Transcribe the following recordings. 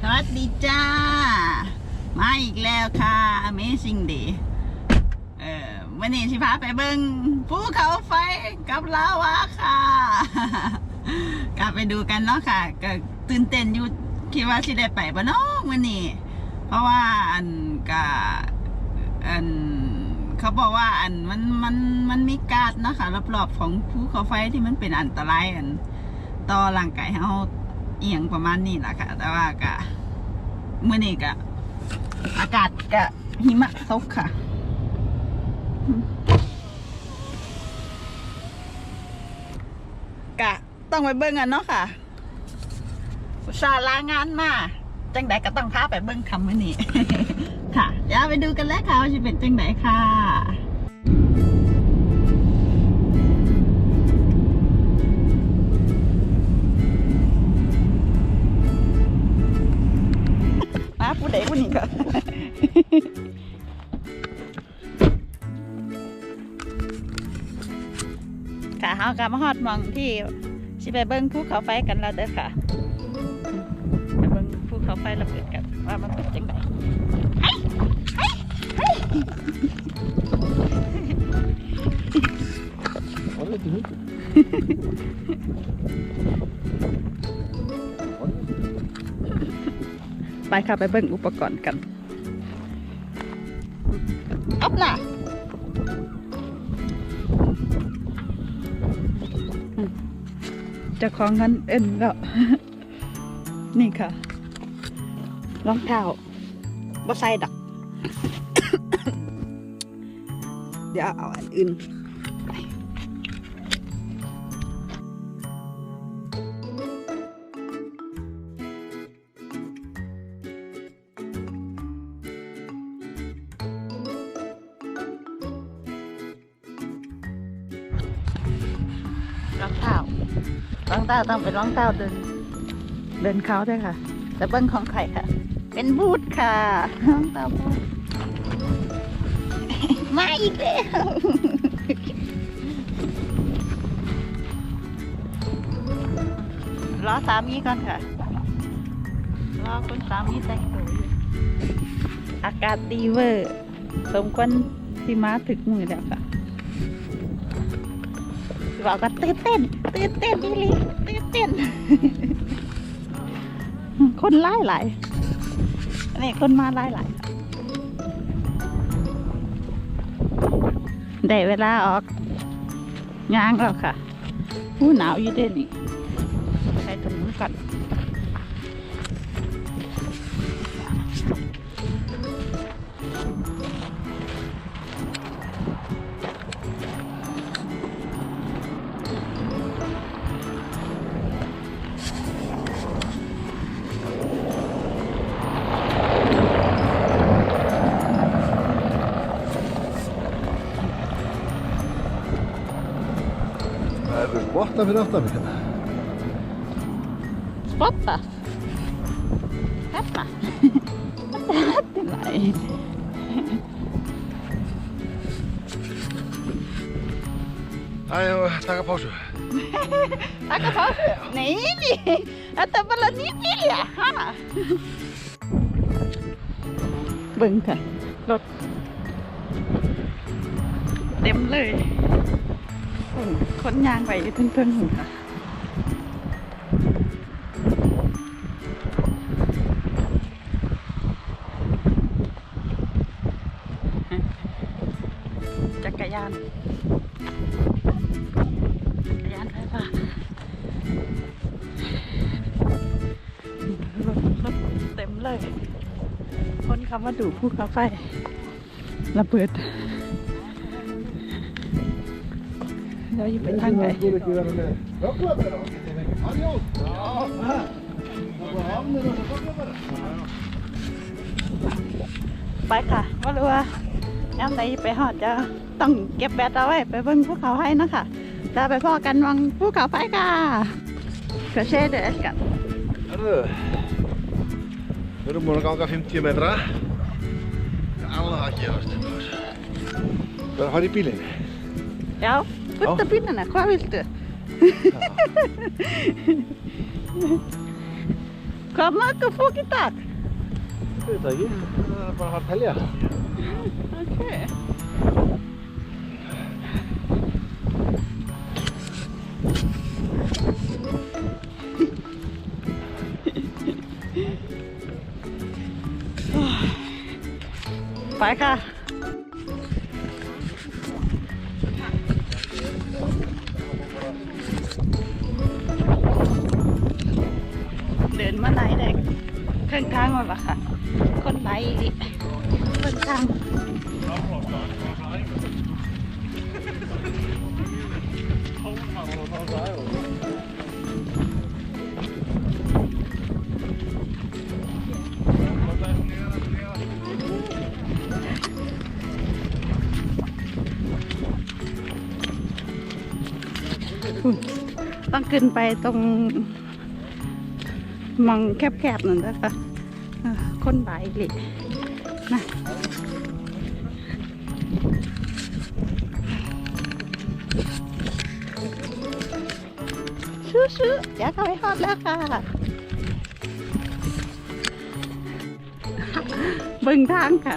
สวัสดีจ้า มาอีกแล้วค่ะ Amazing Day เอ่อวันนี้สิพาไปเบิงภูเขาไฟกับลาวาค่ะ กลับไปดูกันเนาะค่ะ ก็ตื่นเต้นอยู่คิดว่าสิได้ไปบ่เนาะวันนี้ เพราะว่าอันกะอันเขาบอกว่าอันมันมันมันมีการ์ดเนาะค่ะรอบๆของภูเขาไฟที่มันเป็นอันตรายอันต่อร่างกายเรา เอียงประมาณนี้แหละค่ะ แต่ว่ากะเมื่อนี้กะอากาศกะหิมะตกค่ะกะต้องไปเบิ่งกันเนาะค่ะอุตส่าห์ลางานมาจังใดก็ต้องพาไปเบิ่งคำเมื่อนี้ค่ะเดี๋ยวไปดูกันแล้วค่ะว่าจะเป็นจังใดค่ะ ดผู้นี้ก็ค่ะเฮากลับมาฮอดหมองที่สิไปเบิ่งภูเขาไฟกันแล้วเด้อค่ะไปเบิ่งภูเขาไฟระเบิดกันว่ามันเป็นจังไดเฮ้ยเฮ้ยเฮ้ย ไปค่ะไปเบิ่งอุปกรณ์กันอัพน่ะเจะของเงินเอ็นแล้ว นี่ค่ะรองเท้าบ่ใส่ดอกเดี๋ยวเอาอันอื่น เท้าต้องเป็นรองเท้าเดิน เดินเขาด้วยค่ะแต่เบิ้งของใครค่ะ เป็นบูทค่ะรองเท้าบูทมาอีกแล้วรอสามีก่อนค่ะรอคุณสามีแต่งตัวอยู่อากาศดีเวอร์สมควรที่มาถึกมือแล้วค่ะบอกก็ตื่นเต้น ตื่นเต้นดีลีตื่นเต้น คนไล่หลายนี่คนมาไล่หลายได้เวลาออกย่างแล้วค่ะผู้หนาวอยู่เด้นี่ spotta fyrir aftan mig hérna spotta? hérna? hérna? nei Það er að taka pásu. Taka pásu? Nei, þetta er bara nýfílja, ha? Vâng thật, lột. Đem lời. รถเต็มเลยอืมคนยางไปอยู่เพิ่งๆหุ่นค่ะจักรยานจักรยานไฟฟ้ารถรถเต็มเลย คนคำว่าดูภูเขาไฟระเบิด เราอยู่ไปทางไหน Skulle ikke være med. Ja, prøv dere. Adios. Ja. Det var havner og så prøv dere. ไปค่ะว่ารู้ว่าย่ำไหนไปหอดจะต้องเก็บแบตเอาไว้ไปเบิ่งภูเขาไฟนะคะแล้วไปพ่อกันวังภูเขาไฟค่ะก็เช่เด็ดกัน Herðu, við erum búin að ganga 50 metra. Það er alveg að gerast. Við erum að fara í bílinn. เ Butta pinnana, hvað viltu? Hvað maður fók í dag? Ég veit ekki, það er bara að fara að telja. Ok. Bæka. ต้องขึ้นไปตรงมองแคบๆหนั่นนะคะคนไหลเลยนะชื่อๆอยากเข้าไปฮอดแล้วค่ะ เบิ่งทางค่ะ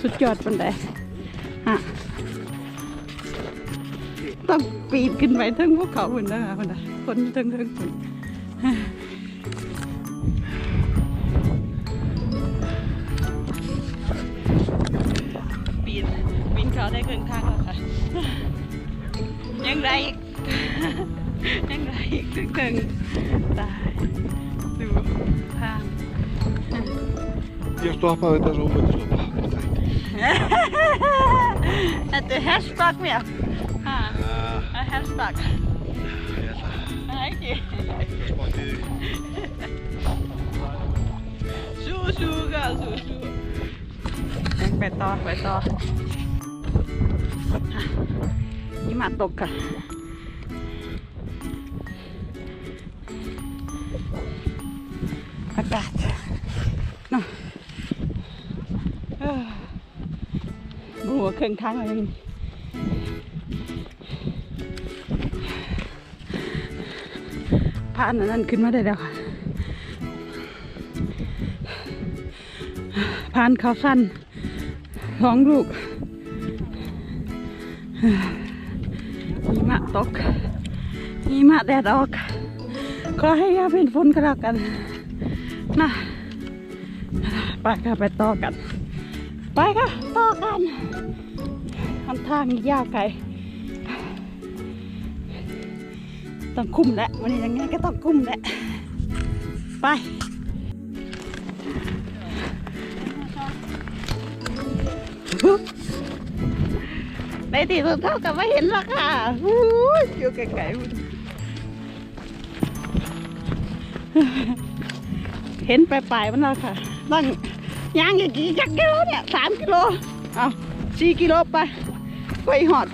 สุดยอดบันได ปีนขึ้นไปทั้งพวกเขาเหมือนนะคะคนน่ะคนทั้งทั้งคนปีนปีนเขาได้ครึ่งทางแล้วค่ะ ยังไรอีก ยังไรอีกถึงถึงตายดูทาง Ég stoppaði þetta svo umöndi stoppa. Þetta er herstak mér Ha, Já, það er herstak ég ætla Það er ekki að spotta í því. Sú-sú ค่ะ sú-sú ไปต่อไปต่อหิมะตกค่ะอากาศเนาะเอ้อบัวเครื่องทางอะไรนี่ ผ่านอันนั้นขึ้นมาได้แล้วค่ะผ่านเขาสั้นท้องลูกหิมะตกหิมะแดดออกขอให้ยาเป็นฝนก็แล้วกันนะไปค่ะไปต่อกัน ไปค่ะต่อกันทำทางยาวไกล ต้องคุ้มแหละวันนี้ยังไงก็ต้องคุ้มแหละไปในที่สุดเท่ากับไม่เห็นหรอกค่ะอู้ยอยู่ไกลๆเห็นปลายๆมันแล้วค่ะตั้งย่างอีกกี่จักกิโลเนี่ยสามกิโล เอาสี่กิโลไปไปหอด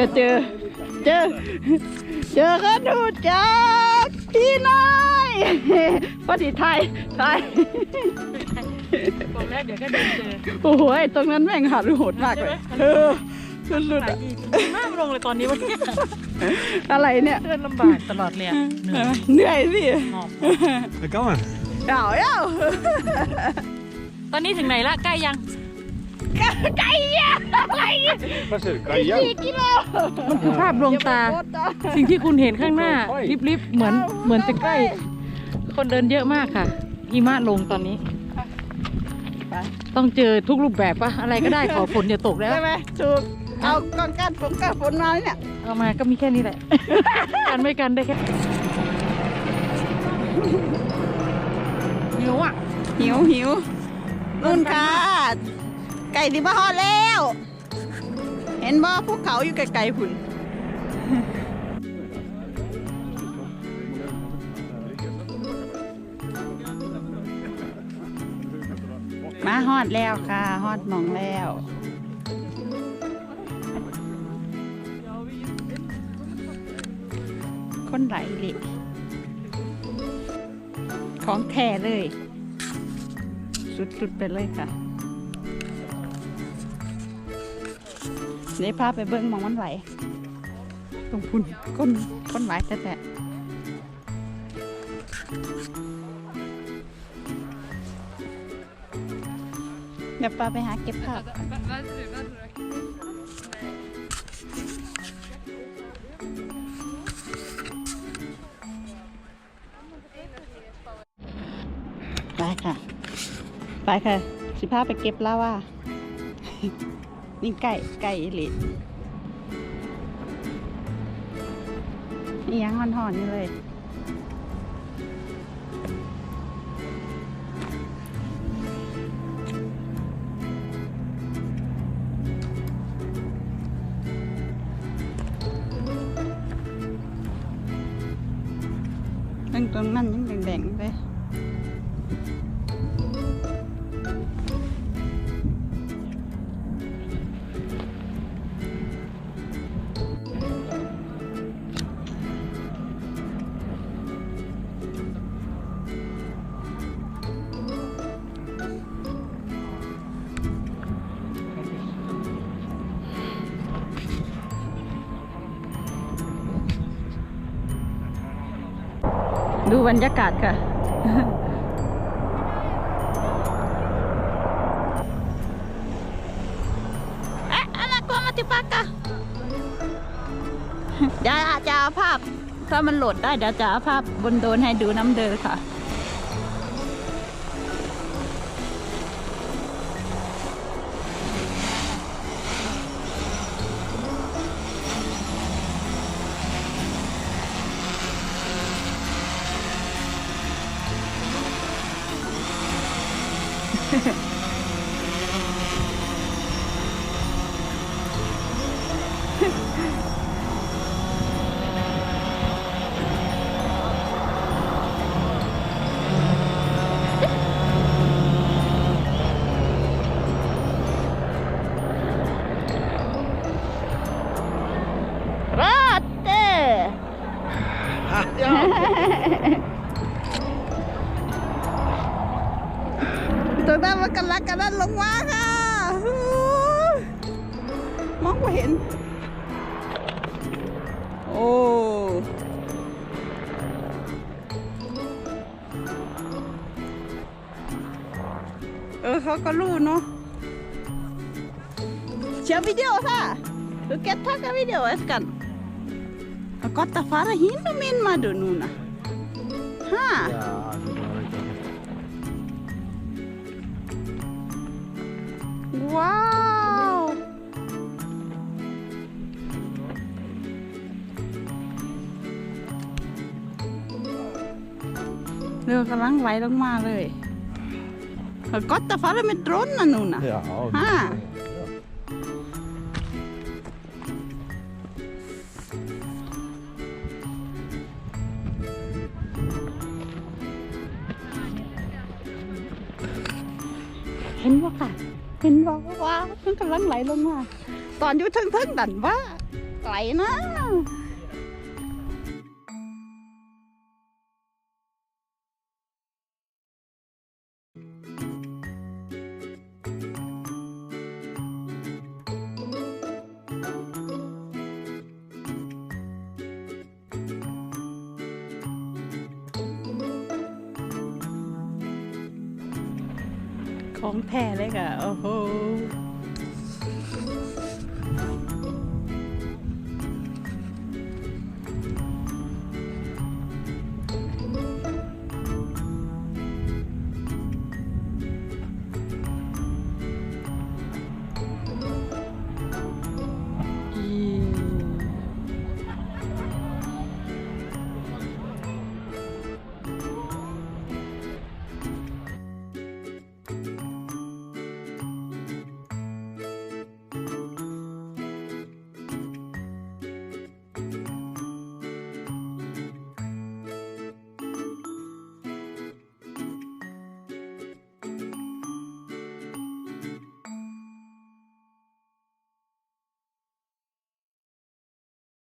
อเจอเจอเจอกันดูจักพี่น้อยพอดีไทยไทยบอกแล้วเดี๋ยวก็เดินเจอโอ้โหตรงนั้นแม่งหาดโหดมากเลยเออสุดๆอะมากลงเลยตอนนี้วันนี้อะไรเนี่ยเดินลำบากตลอดเลยเหนื่อยสิหอบ Det kan man. เก่าเอ้าตอนนี้ถึงไหนละใกล้ยัง ไก่อะอะไร Vad säger du? สี่ Kajan? กิโลมันคือภาพลวงตา สิ่งที่คุณเห็นข้างหน้าริบๆเหมือนเหมือนจะใกล้ คนเดินเยอะมากค่ะหิมะลงตอนนี้ไปต้องเจอทุกรูปแบบปะอะไรก็ได้ขอฝนอย่าตกแล้วใช่ไหมถูกเอากองการฝนการฝนมาเนี่ยเอามาก็มีแค่นี้แหละ กันไม่กันได้แค่หิวอะหิวหิวนุ่นค่ะ ไก่ที่บ้านแล้ว เห็นบ่ภูเขาอยู่ไกลๆพุ่นมาฮอดแล้วค่ะฮอดมองแล้วคนไหลเลยของแท้เลย สุดๆไปเลยค่ะ เดี๋ยวพาไปเบิ้งหมองมันไหลตรงพุ่นก้นก้นไหลแต่แต่เดี๋ยวปาไปหาเก็บภาพไปค่ะ ไปค่ะ สิพาไปเก็บแล้วว่า นี่ไก่ไก่ลินี่ยังหอนๆนี่เลย บรรยากาศค่ะ เอ๊ะอะไรกลัวมาติปากะเดี๋ยวอาจจะเอาภาพ ถ้ามันโหลดได้เดี๋ยวจะเอาภาพบนโดนให้ดูน้ำเดินค่ะ 嘿 嘿 มองไม่เห็น โอ้เออเขาก็รู้เนาะเชียร์วิดีโอค่ะดูแกทักกับวิดีโอเอสกัน Kotta fara hindu min madu nuna. Ha. Ja, det var riktigt. เรือกำลังไหลลงมาเลยก็ตะฟ้าเลยไม่ตรนนะนู่นนะ Ja, Ha. ห็นว่าค่ะ เห็นว่าว้าวมันกำลังไหลลงมา ตอนอยู่ทึ่งๆดันว่าไหลนะ ของแท้เลยค่ะ โอ้โห